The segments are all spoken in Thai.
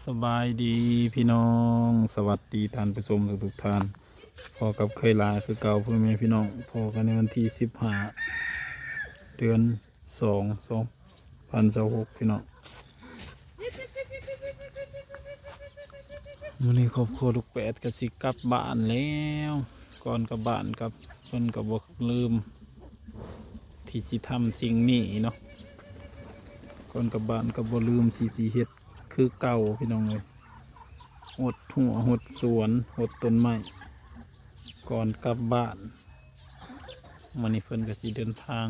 สบายดีพี่น้องสวัสดีท่านผู้ชมทุกๆท่านพอกับเคยลาคือเก่าพ่อแม่พี่น้องพอกันในวันที่สิบห้าเดือนสองสองพันสหกพี่น้องวันนี้ครอบครัวลูกแปดก็สิกลับบ้านแล้วก่อนกลับบ้านกับเพิ่นก็บอกลืม ที่สิทำสิ่งนี้เนาะก่อนกลับบ้านก็บ่ลืมสิสิเฮ็ด คือเก่าพี่น้องเลยหดหัวหดสวนหดต้นไม้ก่อนกลับบ้านมันนี่เพิ่นก็สิเดินทาง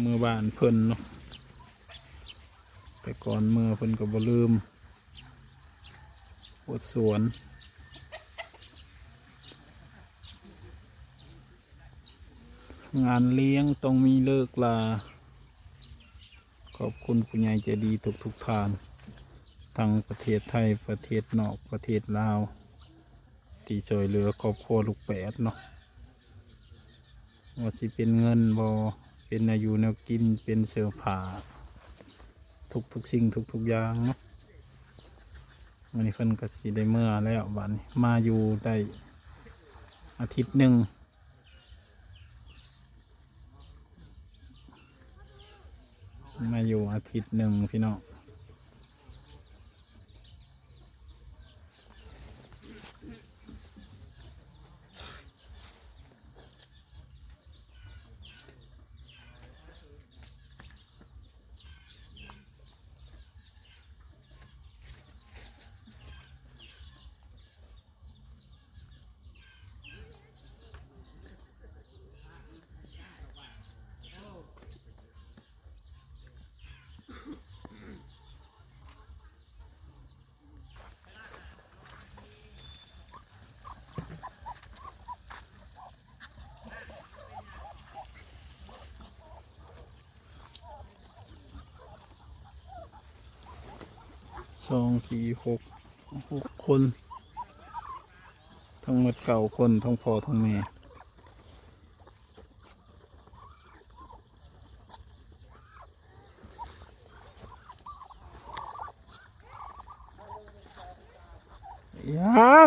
เมื่อบ้านเพิ่นเนาะแต่ก่อนเมื่อเพิ่นก็บ่ลืมหดสวนงานเลี้ยงต้องมีเลิกลา อบคุณผู้ใหญ่ใจดีทุกทุกทานทั้งประเทศไทยประเทศนอกประเทศลาวที่ช่วยเหลือครอบครัวลูกแปดเนาะว่าสิเป็นเงินบอเป็นอายุแนวกินเป็นเสื้อผ้าทุกทุกสิ่งทุกทุกอย่างเนาะวันนี้เพิ่นก็สิได้เมื่อแล้วบันี้มาอยู่ได้อาทิตย์หนึ่ง มาอยู่อาทิตย์หนึ่งพี่น้อง องสี่หกหกคน ทั้งหมดเก่าคนทั้งพ่อทั้งแม่ยัง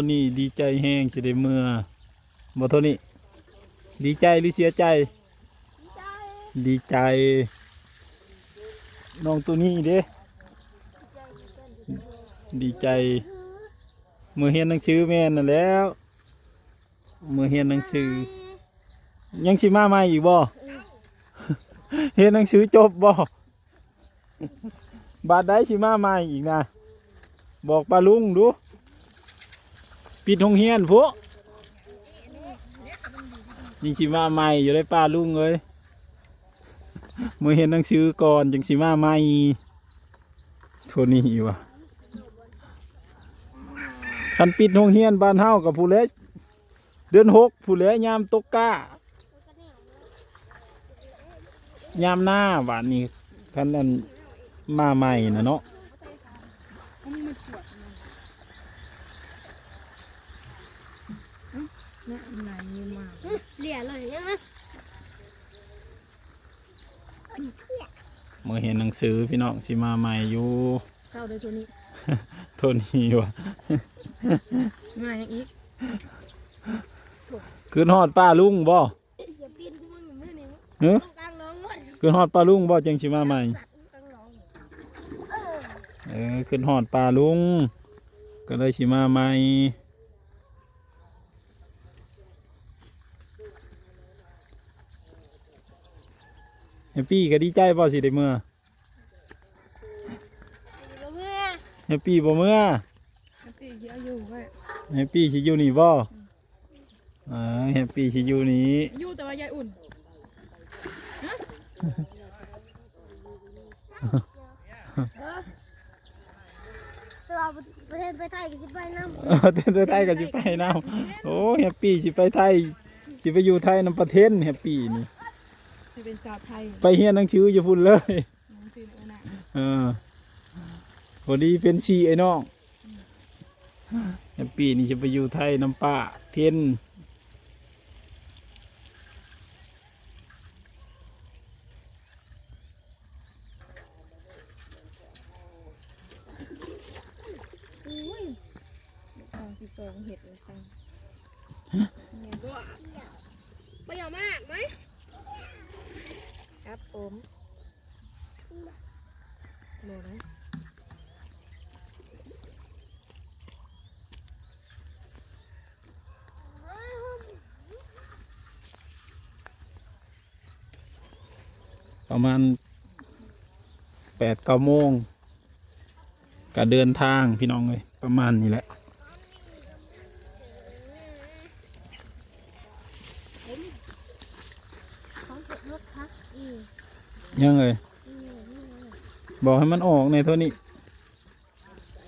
โอ้โทนี่ดีใจแห้งจะได้เมื่อบ่โทนี่ดีใจหรือเสียใจ ดีใจ น้องตัวนี้เด้ดีใจ เมื่อเห็นหนังสือแม่นน่ะแล้ว เมื่อเห็นหนังสือ ยังสิมาใหม่อีกบ่เห็นหนังสือจบบ่บาดได้สิมาใหม่อีกนะ บอกปลาลุงดู ปิดโรงเรียนพวกยิงสิมาใหม่อยู่ได้ป้าลุงเลยเมื่อเห็นหนังสือก่อนจังสิมาใหม่โทนี่วะคันปิดโรงเรียนบ้านเฮากับผู้เล็เดือนหกผู้เล็ยามตกกะยามหน้าบ้านนี้คันนั้นมาใหม่นะเนาะ เหลี่ยเลยใช่ไหมเมื่อเห็นหนังสือพี่น้องสิมาใหม่อยู่เข้าโดยตัวนี้โทนี่วะมาอย่างอีกขึ้นฮอดป้าลุงบ่อย่าปีนกูมันไม่เนี่ยเฮ้ยกลางน้องหมดขึ้นฮอดป้าลุงบ่จังสิมาใหม่สัตว์กลางน้องเออเออขึ้นฮอดป้าลุง ก็เลยสิมาใหม่ ปปี้ก็ดีใจบ่สิได้เมื่อเมื่อแฮปปี้บ่เมื่อปีเยอะอยู่เว้ยแฮปปี้สิอยู่นี่บ่อ่าแฮปปี้สิอยู่นี่อยู่แต่ว่ายายอุ่นตัวประเทศไปไทยก็จะไปน้ำเออเต้นไทยก็สิไปนำโอ้แฮปปี้สิไปไทยสิไปอยู่ไทยนำประเทศแฮปปี้นี่ จะเป็นสาวไทยไปเฮียนหนังสืออยู่พุ่นเลยน้องจีนโอน่ะเออพอดีเป็นชีไอ้น้องแฮปปี้นี่จะไปอยู่ไทยน้ำป้าเพียน ทองสิจองเห็ดเลยค่ะไม่ยาวมากไหมครับผ มโลนะประมาณแปดเก้าโมงก็เดินทางพี่น้องเลยประมาณนี้แหละ ของเก็บรถพักอีก ยังเลยบอกให้มันออกในเท่านี้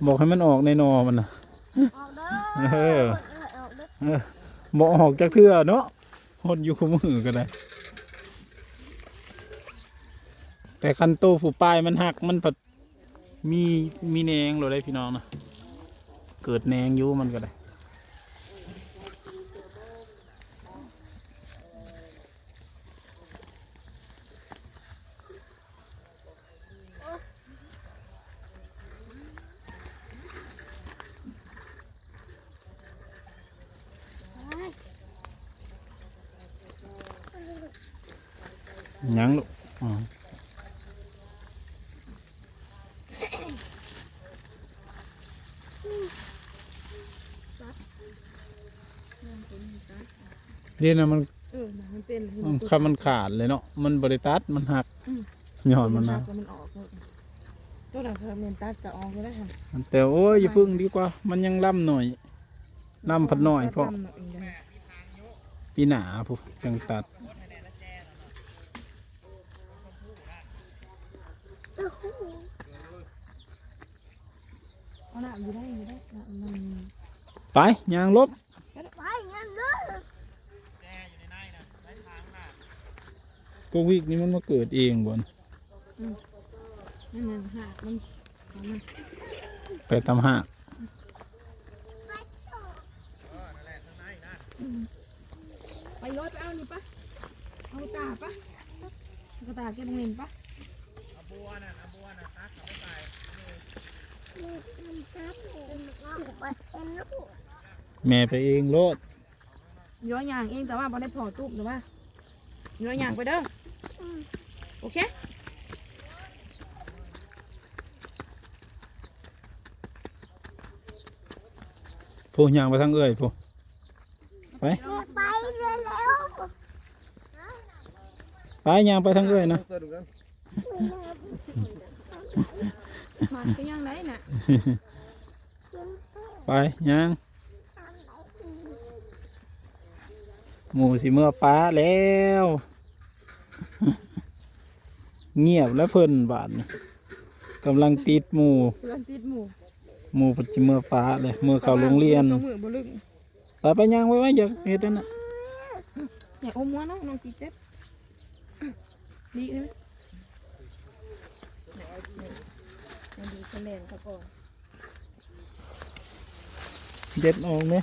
บอกให้มันออกในนอมันนะออกเด้อเออออกเด้อบอกออกจากเทือเนาะหดอยู่ขมือก็ได้ แต่คันโตผู้ปลายมันหักมันผัดมีมีแหนงหรือได้พี่น้องนะเกิดแหนงอยู่มันก็ได้ ยังลูกอ๋อเดี๋ยวนะมันเออน่ะมันเป็นมันคำมันขาดเลยเนาะมันบริตัดมันหักยอดมันนะแล้วมันออกหมดตัวหลังเธอเมนตัดจะออกก็ได้ค่ะแต่โอ้ยอย่าพึ่งดีกว่า มันยังล่ำหน่อยล่ำพัดหน่อยเพราะทำหน่อยเองได้ปีหนาผู้จังตัด เอาห น้าอยู่ได้อยู่ได้น้ามันไปยางลบไปงั้นเด้อก็วิกนี้มันมาเกิดเองบนนั่นน่ะหักมันไปตำหักไปรถไปเอานี่ปะเอาตาปะกระตาแกงเห็นปะครับไปเป็นลูก แม่ไปเองโลดย้อยยางเองแต่ว่าบ่ได้พอตุ้มแต่ว่าย้อยยางไปเด้ออโอเคผู้ยางไปทางเอื้อยผู้ไปไปเลยแล้วไปยางไปทางเอื้อยนะ มาก็ยังได้น่ะไปยางหมูสิเมื่อป้าแล้ว เงียบแล้วเพิ่นบาทนี่กำลังติดหมูเพื่อนติดหมู่หมูปัจจิเมื่อป้าเลยเมื่อเข้าโรงเรียนสองมือบ่ลึกไปไปยางไว้ไว้อย่าเฮ็ดนั่นน่ะอย่าอมหัวน้องน้องจีเจ็บดีใช่ไห มไหนเอาไหนเอาดีคะแนนเขาก่อนเด็ดออกไหม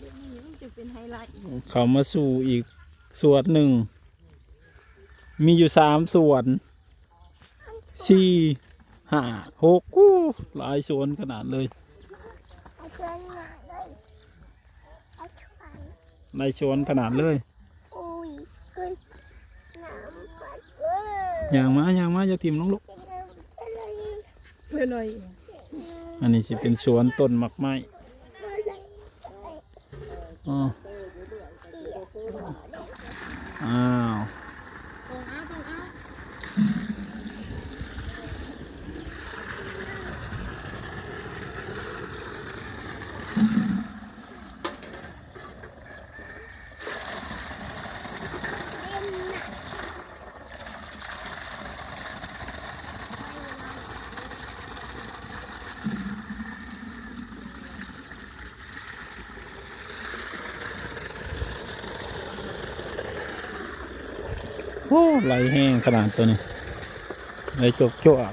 นี่มันจะเป็นไฮไลท์อีกเขามาสู่อีกส่วนหนึ่ง มีอยู่สามส่วนสี่ห้าหกกู้หลายส่วนขนาดเลยเอาเพื่อนมาเลยเอาชวนหลายส่วนขนาดเลย อุ้ยขึ้นน้ำไปเลย อย่างมาอย่างมาจะทิมลงลูกน้ำไปเลยไปเลยอันนี้สิเป็นสวนต้นหมักไม้อ๋ออ้าว ตรงเอาตรงเอา โอ้ไหลแห้งขนาดตัวนี้ไหลจกจวก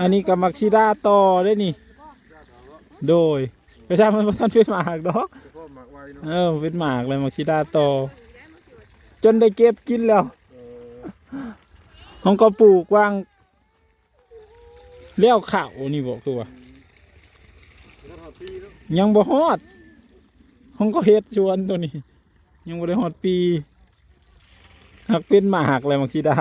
อันนี้กับมักซิดาต่อได้นี่ โดยไปทำมันบ่ทันเป็นหมากดอกพ่อหมักไว้เออเป็นหมากเลยมักซิดาต่อ จนได้เก็บกินแล้วเออห้องก็ปลูกวางเลี้ยวข้าวนี่บอกตัว ยังบ่ฮอดห้องก็เฮ็ดชวนตัวนี้ ยังบ่ได้ฮอดปีหักเป็นหมากเลยมักซิดา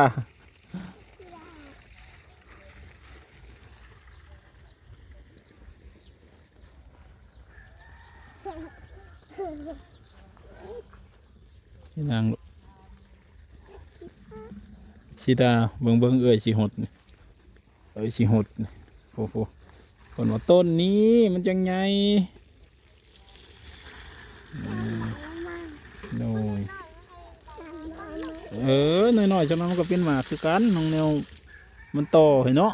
ที่นางลูกสิดาเบิ่งเบิ่งเอ้ยสิหดเอ้ยสิหดโอ้โหคนว่าต้นนี้มันจังไงอืมโน่ย เออน่อยๆจังนั้นมันก็เป็นหมากคือกันน้องแนวมันโตเห็นเนาะ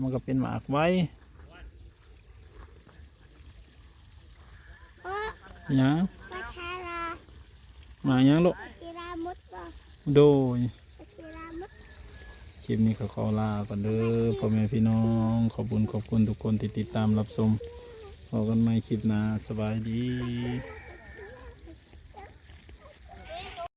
มันก็เป็นหมากไว้โอ้หยังมาแค่ละหมายังลูกกีฬามุดบ่โดยคลิปนี้ก็ขอลาก่อนเด้อพ่อแม่พี่น้องขอบคุณขอบคุณทุกคนที่ติดตามรับชมพบกันใหม่คลิปหน้าสบายดี